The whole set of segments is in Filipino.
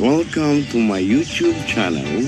Welcome to my YouTube channel.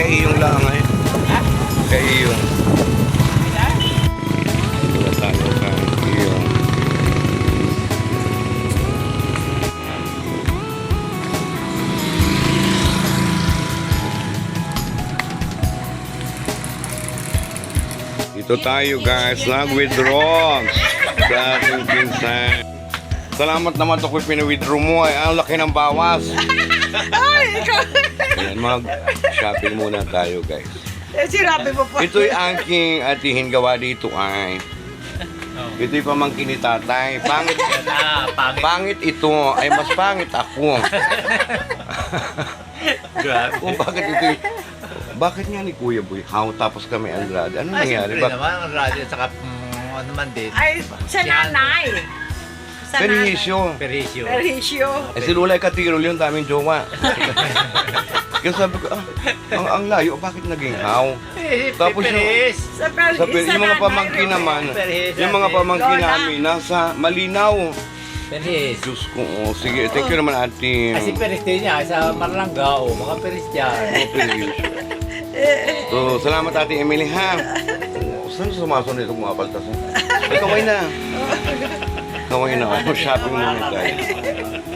Kay Iyong lang eh. Kay Iyong. Wala tayo kay Iyong. Dito tayo guys, nag-withdraw sa aking pinsan. Salamat naman ito kung pina-withdraw mo ay ang laki ng bawas. Ay, ikaw. Ayan, mag-shopping muna tayo guys. Eh, sinabi mo pa. Ito'y aking atihin gawa dito ay. Ito'y pamangkin ni tatay. Pangit, Ah, pangit. pangit ito. Ay, mas pangit ako. Grabe. Kung bakit ito'y... Bakit nga ni Kuya Boy? How? Tapos kami Andrade. Ano Ay, nangyari? siyempre Ba? naman, ang radyo, saka mm, ano man din. Ay, sa nanay. Sa Perhisyo. Perisyo. nanay. Perhisyo. Eh, si Lulay Katirol yun, daming jowa. Kaya sabi ko, ah, ang, ang layo, bakit naging how? Eh, Tapos yung-. Sa yung mga pamangkin naman, yung mga pamangkin Lola. namin, nasa Malinaw. Peris. Diyos ko, oh, sige, thank you naman ate. Kasi Peris din niya, sa Marlangga, oh, mga Peris dyan. So, salamat ate Emily ha. Oh, Saan sumasunod itong mga paltas? eh? Ay, kaway na. Kaway na. Ako, shopping muna tayo.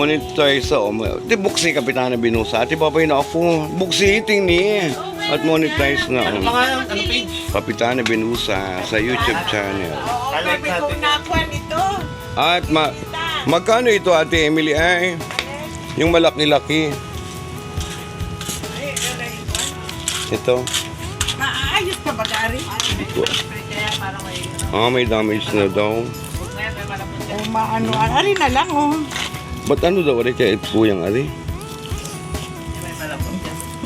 Monetize sa oh, Di buksi kapitana binusa. Ati babay na ako. Buksi iting ni. At monetize na. Oh. ano page? Kapitana binusa sa YouTube channel. Ko nakuha nito. At ma magkano ito ate Emily ay? Yung malaki-laki. Ito. maayos ka ba, Gary? Ah, may damage na daw. O, maano, ari na lang, oh. Ba't ano daw? Ari kaya ito yung ari?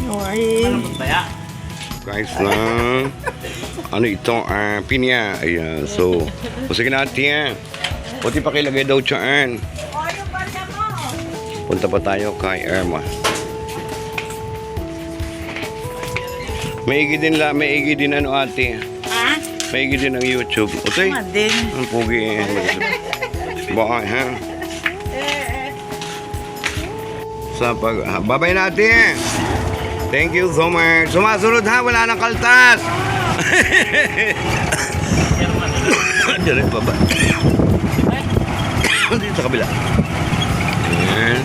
O, ay, Kaya, Guys na. ano ito? Ah, pinya. Ayan. So, o sige natin. Puti pakilagay daw mo. Punta pa tayo kay Irma. Maigi din la, maigi din ano ate. Ha? Maigi din ang YouTube. Okay? Tama din. Ang pugi. Baka, ha? Sa pag... Ha, babay natin! Thank you so much. Sumasunod ha, wala nang kaltas! Diyan baba. Dito sa kabila. Ayan.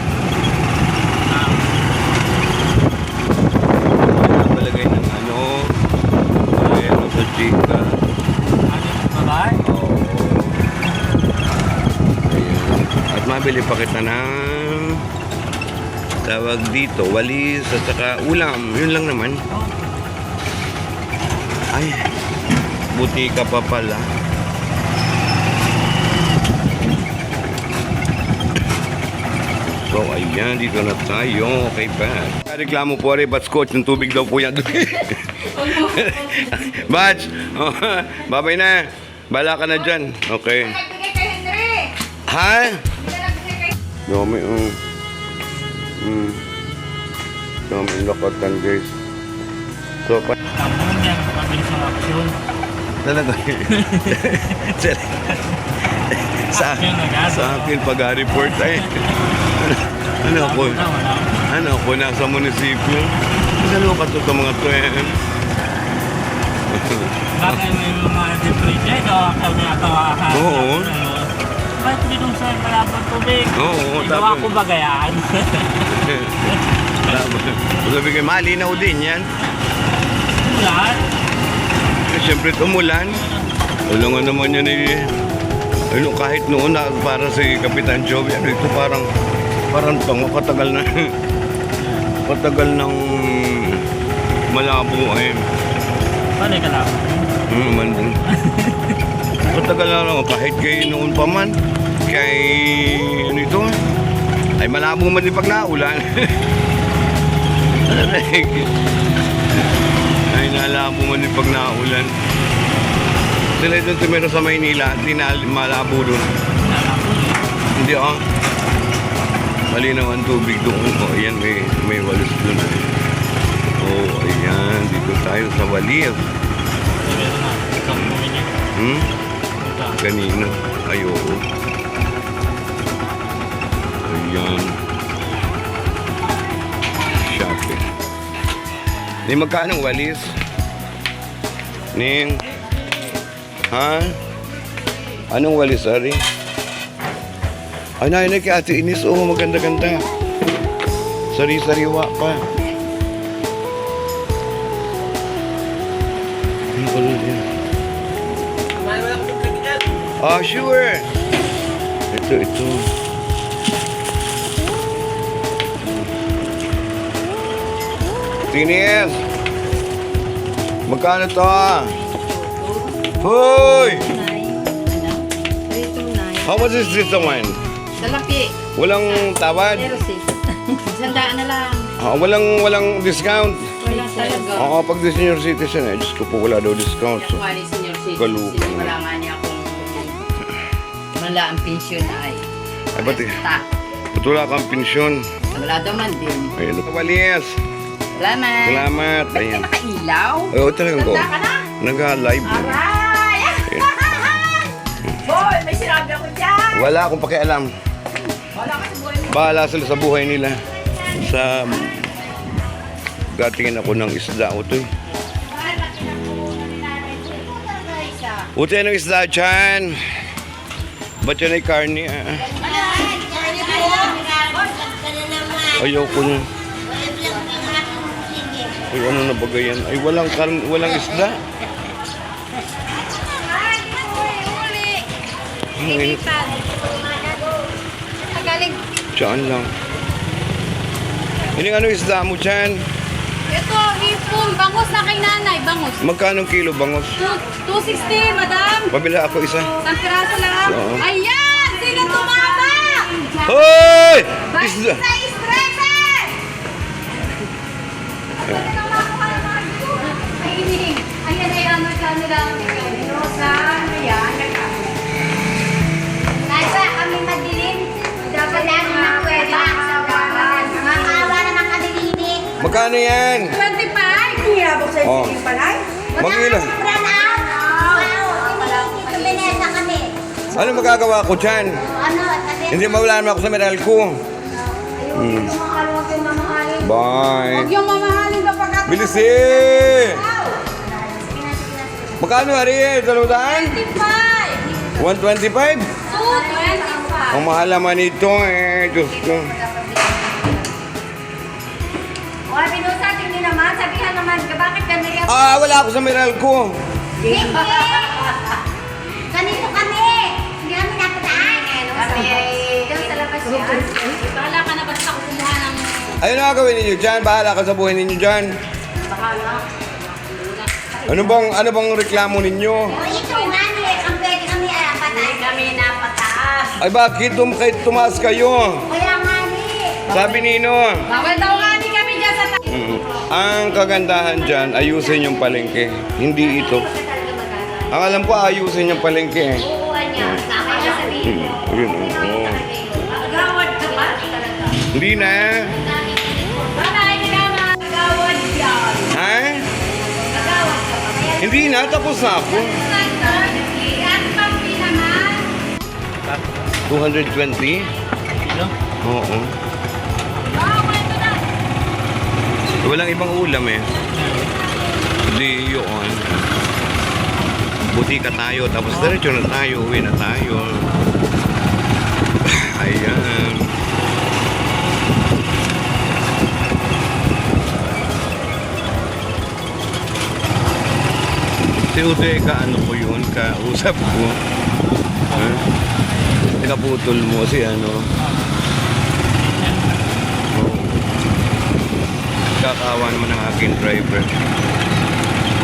Palagay ng ano. Ayan, sa chika. At mabili pa kita ng tawag dito, walis at saka ulam. Yun lang naman. Ay, buti ka pa pala. So, ayan, dito na tayo. Okay, ba? Reklamo po rin, ba't scotch ng tubig daw po yan? Batch! Oh, babay na. Bala ka na dyan. Okay. Ha? Dami, um. Mm. Dami lakatan, guys. So, pa... Tapos yan, pabilis ng aksyon. Talaga. sa, sa akin, pag-report ay... ano ako? Ano ako, nasa munisipyo. Ano ka to sa mga to eh? Bakit may mga depresya, ito kami atawahan. Oo. Binong sa malabang tubig? Oo, Ginawa tapos- ko bagayaan. Sabi kayo, malinaw din yan. Ulan. Eh, Siyempre tumulan. Wala nga naman yan eh. Ano, kahit noon na para si Kapitan Joey, ano ito parang parang tango katagal na katagal ng malabo eh. Paano ka lang? Hmm, man din. Katagal na lang, kahit kay noon pa man, kay ano ito, ay malabo man din pag naulan. ay nalabo man din pag naulan. Sila ito tumira sa Maynila, di na malabo doon. Hindi ah. Malinaw ang tubig doon. O, ayan, may, may walis doon. Oh, ayan. Dito tayo sa walis. Hmm? Kanina. Ay, oo. Ayan. Shopping. Ni magkano walis? Ning. Ha? Anong walis, Ari? Ay, nainig kay Ate Inis. Oo, maganda-ganda. Sari-sariwa pa. Ano ba yan? Ah, sure. Ito, ito. Tinis! Magkano to? Hoy! How much is this one? Salapi. Walang tawad? Pero sis. Sandaan na lang. Ah, walang walang discount. Wala talaga. Oo, pag di senior citizen eh, Diyos ko po wala daw discount. So, Wali senior citizen. Kaluko. Wala nga niya wala ang pensyon ay. ay ba't eh, Ta. ba't wala kang pensyon? Wala daw man din. Ayun, kawalis. Salamat. Salamat. Ba't Ayan. ka nakailaw? Oo, talagang ko. Tanda ka na? Nag-live. Aray! Boy, may sinabi ako dyan. Wala akong pakialam. Wala ka sa buhay mo. Bahala sila sa buhay nila. Sa... Gatingin ako ng isda. Utoy. Utoy, anong isda dyan? Ba't yan ay karne? Ah? Ayoko na. Ay, ano na bagay yan? Ay, walang, karne, walang isda. Ang init. Tagaling. Diyan lang. Ini ano isda mo dyan? Ito, hipon, bangus na kay nanay, bangus. Magkano kilo bangos? Two- 260, madam. Pabila ako isa. Isang piraso lang. Oo. Ayan! Sino tumama? Hoy! Isda! Sa istreses! Ay, ini. Ayan, ay ano ka nila. Rosa, ayan. Kaya kami madilim. Dapat na pwede. Makaawa naman kami dini. Magkano yan? 25. Oh. Mag-ilan? Brand out. Wow. Dito binesa kami. Ano magagawa ko dyan? Ano, Hindi mawala naman ako sa meral ko. Hmm. yung. Bye. Huwag yung mamahalin ka pagkat. Bilisin! Magkano Ariel? Dalawang 25. 125? 225. Ang mahal naman ito eh. Diyos ko. O, binusat hindi naman. Naman, bakit ganyan? Ah, wala ako sa meral ko. Hindi. Ganito kami. Hindi kami napataan. Kami ay... Doon sa labas yan. Bahala ka na basta ako kumuha ng... Ayun na gawin ninyo dyan. Bahala ka sa buhay ninyo dyan. Ano bang, ano bang reklamo ninyo? O, ito nga ni, ang pwede kami ah, patay. Kami napataas. Ay bakit tum kahit tumaas kayo? Kaya nga ni. Sabi nino. Bawal daw nga Ang kagandahan dyan, ayusin yung palengke. Hindi ito. Ang alam ko, ayusin yung palengke. eh. Niya. Hmm. Ayun, oo. Agawad ka ba? Hindi na. Ha? Hindi na, tapos na ako. Yan pang naman. 220? Kilo? Oo. Walang ibang ulam eh. Hindi yun. Buti ka tayo, tapos diretso na tayo, uwi na tayo. Ayan. Si Ude, ka ano ko yun, kausap ko. Ha? Nakaputol mo si ano. Kakawa naman ang aking driver.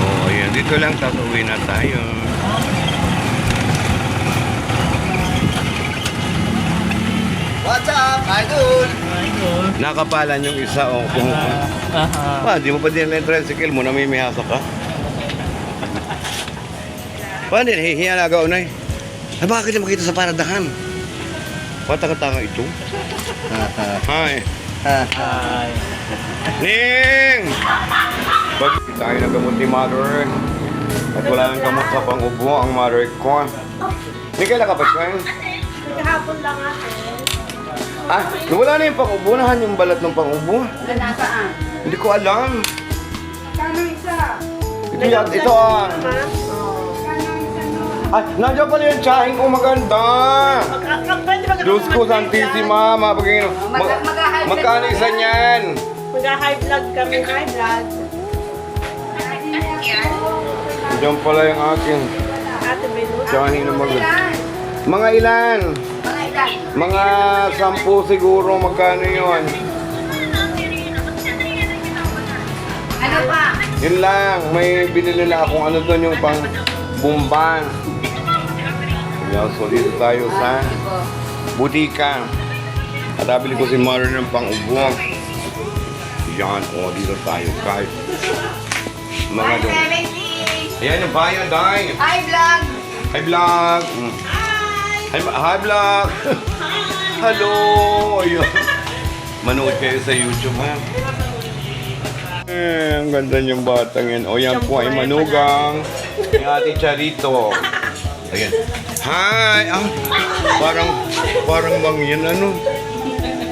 Oo, ayan. Dito lang, tapos uwi na tayo. What's up, idol? Idol. Nakapalan yung isa o kung... Aha. Pa, di mo pa din na yung tricycle mo, namimihasa ka. Paano din, hihiya na agaw na eh. Ay, bakit di makita sa paradahan? Pataka-taka ito. Hi. Hi. Ning! Pag tayo ng gamot ni mother, at wala nang gamot sa pangubo ang mother ko. Hindi kailan ka pa siya? Kahapon lang ako. Ah, wala na yung pang-ubo. Nahan yung balat ng pang-ubo. Nasaan? Hindi ko alam. Kano isa? Ito yan, ito ah. Ay, nandiyan pala yung tsahing ko maganda. Diyos ko, Santissima, mapagin. Mag, mag-high blood magkano isa niyan? Mag-high blood kami, high blood. Diyan pala yung akin. Ate Belu. Tsahing na maganda. Mga ilan? Mga ilan? Mga sampu siguro, magkano yun? Ano pa? Yun lang, may binili na akong ano doon yung pang bumban. Kaya so dito tayo sa butika. At nabili ko si Maro ng pang-ubo. Yan, o dito tayo guys. Mga doon. Ayan yung bayan, day. Hi, vlog! Hi, vlog. Mm. Hi, hi vlog. Hello. Ayun. Manood kayo sa YouTube, ha? Eh, ang ganda niyang batang yan. O, yan po ay manugang. Yung ate Charito. Ayan. Hi! Ah, parang, parang bang yan, ano?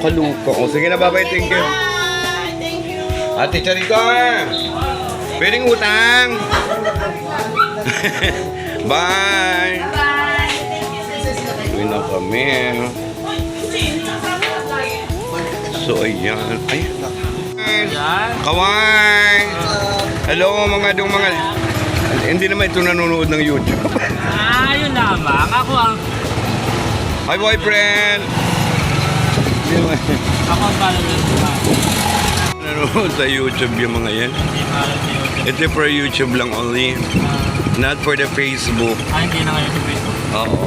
Kaluka. O, sige na, bye-bye. Thank you. Thank you. Ate Charito, ah. Pwedeng utang. Bye! Uwi na kami. So, ayan. Ay, Kawai! Hello mga dong mga... Hindi naman ito nanonood ng YouTube. Ah, yun lamang. Ako ang, Hi boyfriend! Naman ako ang follower ko. nanonood sa YouTube yung mga yan. Ito for YouTube lang only. Not for the Facebook. Ah, hindi na ngayon sa Facebook. Oo.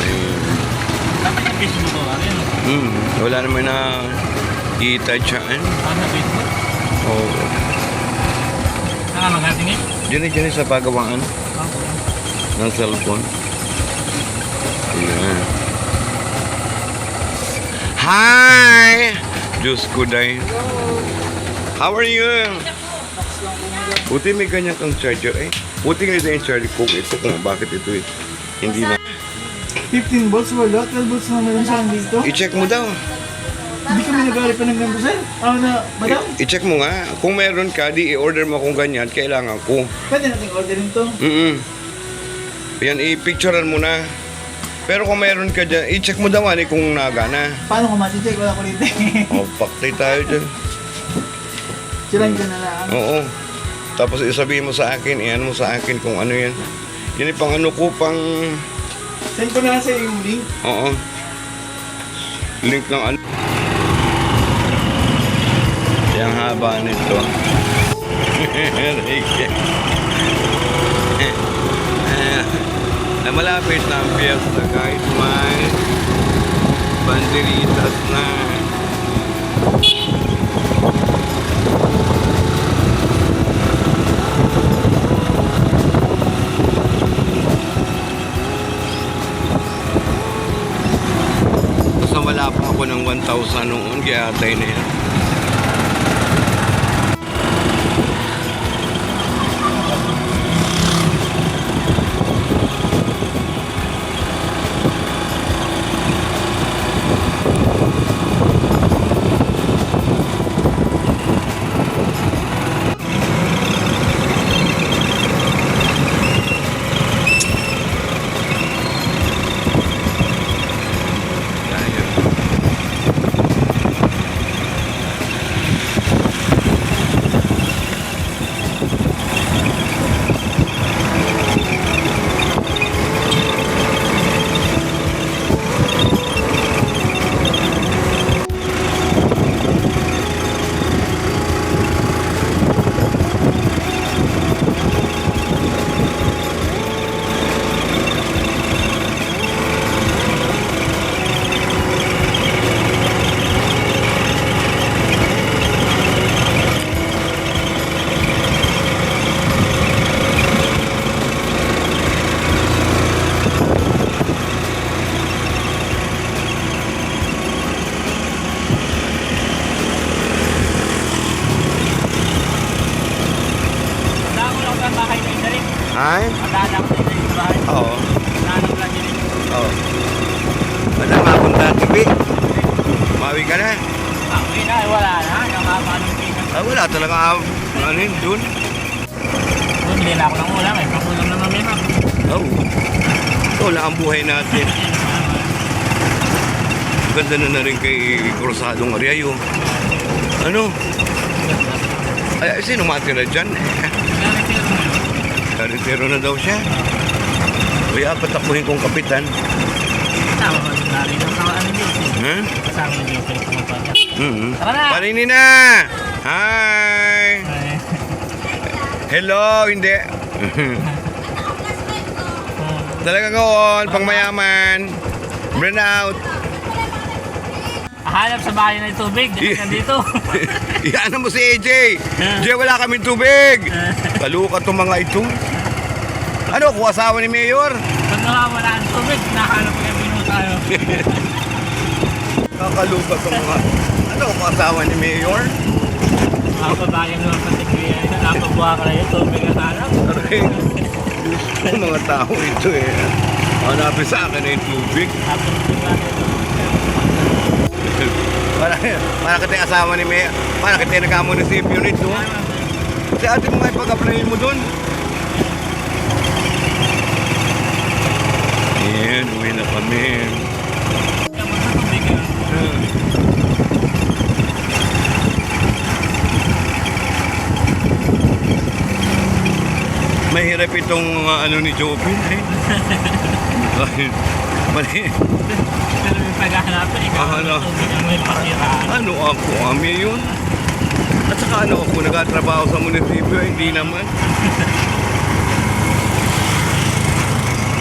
Ayun. Dapat sa Facebook ko. Ano yun? Hmm, wala naman na kita dyan. Ah, sa Facebook. Oo. Saan ka maghatingin? Diyan na dyan sa pagawaan Okay. ng cellphone. Ayan. Hi! Diyos ko, day. How are you? Buti may ganyan kang charger eh. Buti nga yung charger ko. Ito kung bakit ito eh. Hindi na. 15 volts wala, 12 volts na meron sa akin dito. I-check mo daw. Hindi kami nag-aari pa ng ganito, sir. Ano na, madam, I- I-check mo nga. Kung meron ka, di i-order mo kung ganyan. Kailangan ko. pwede natin orderin to. Mm Yan, i-picturean mo na. Pero kung meron ka dyan, i-check mo daw ani kung nagana. Paano ko mati-check? Wala ko rito. O, paktay tayo dyan. Silang ka na lang. Oo. Tapos isabihin mo sa akin, iyan mo sa akin kung ano yan. Yan yung pang ano ko, pang... Send ko na lang sa iyo yung link. Oo. Link ng ano. Yung haba nito. na malapit na ang fiesta guys. May banderitas na. Wala pa ako ng 1,000 noon, kaya atay na yan. Kaya. Wala ko lang sa bahay na isa rin. Ay? Madala ko na isa rin sa bahay. Oo. Nanong lang yun. Oo. Wala nga akong tatibi. ka na. Ah, uwi na, eh, wala na. Nakakaano ng pikas. Ah, wala talaga, ah, ano yun, dun. Bumili na ako ng ulam eh. Pakulam na namin ako. Oh. Ito ang buhay natin. Ganda na na rin kay Cruzadong Ariayo. Ano? Ay, sino matira dyan? Karitero na daw siya. Kaya patakuhin kong kapitan. Ko na rin ang kawan ni Joe. Ha? Kasama ni Joe. Pagpapata. Tara na! Panini na! Hi! Hello! Hindi. Talagang goon, pang mayaman. Burn out. Hanap sa bahay ng tubig. Dito. Iyan mo si AJ. Jay, wala kaming tubig. Kaluka tong mga ito. Ano, kung asawa ni Mayor? Pag nawawala ang tubig, nahanap ko yung binu tayo. Kakaluka tong mga... Ano, kung asawa ni Mayor? Mga babayan naman patigriyan. Napabuha ka na yung tubig at hanap. Aray. Ang mga tao ito eh. Hanapin sa akin na yung tubig. Tapos yung natin. Para, para kita yung asawa ni Mayor. Para kita yung nagka-munisipyo nito. Kasi ate mo nga ipag-applyin mo dun. Ayan, uwi na kami. Yung mga tubig. ah. Mahirap itong uh, ano ni Jopin eh. Mali. Pero yung paghahanapin, ikaw Ah, ano? may pakiraan. Ano ako, ami yun? At saka ano ako, nagtatrabaho sa munisipyo, hindi naman.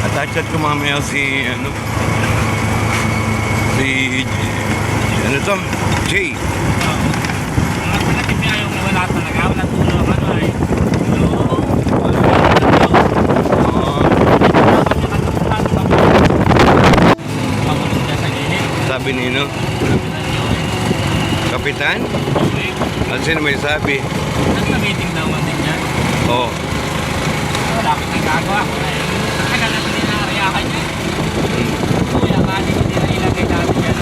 At chat ko mamaya si, ano, si, ano to, Jay. Mga pinatip niya yung wala talaga, wala tulong, ano ay. Sabi ni, no, Kapitan? Ano sino may sabi? Nag-meeting daw man din yan. Oh, Wala akong nagagawa. Tagal na hindi nakariyakan niya. Kuya, kali hindi na ilagay natin yan.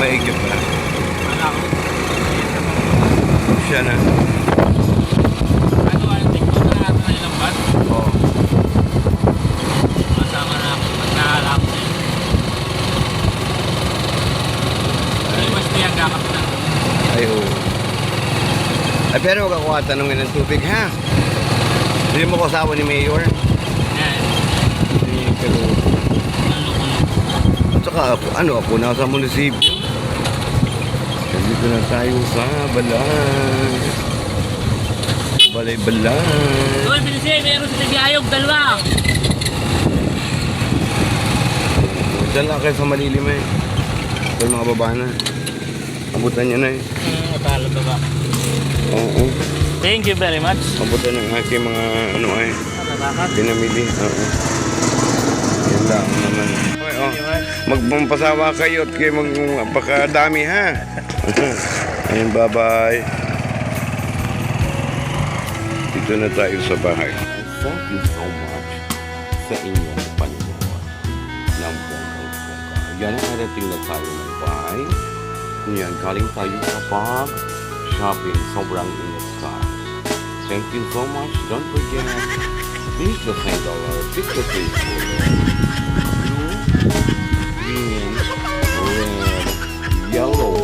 maigit pa. Wala ko. Siya na. Ano ang tiktok na natin ng ilang bus? Oh. Masama na ako. Magkaalam ko yun. Hindi mas tiyang gakap na. Ay, oo. Ay, pero huwag ako tanongin ng tubig, ha? Hindi mo kasawa ni Mayor? Yan. Hindi, pero... At saka ako, ano ako, nasa munisipyo. Dito na tayo sa Balan. Balay-balan. Uy, Binsi, meron sa Tigayog, dalawa. Diyan lang kayo sa malilim eh. Sa mga baba na. Abutan nyo na eh. Hmm, matalo ba ba? Oo. Thank you very much. Abutan ng aking mga ano ay. Nakakat. Pinamili. Oo. Yan lang naman. Okay, oh. Magpampasawa kayo at kayo magpakadami ha. Ayun, bye-bye. Dito na tayo sa bahay. Thank you so much sa inyong panonood ng bonggang-bongga. Yan ang arating na tayo ng bahay. Yan, galing tayo kapag shopping sobrang. Thank you so much. Don't forget, please the $10 pick the Facebook. Blue, green, red, yellow,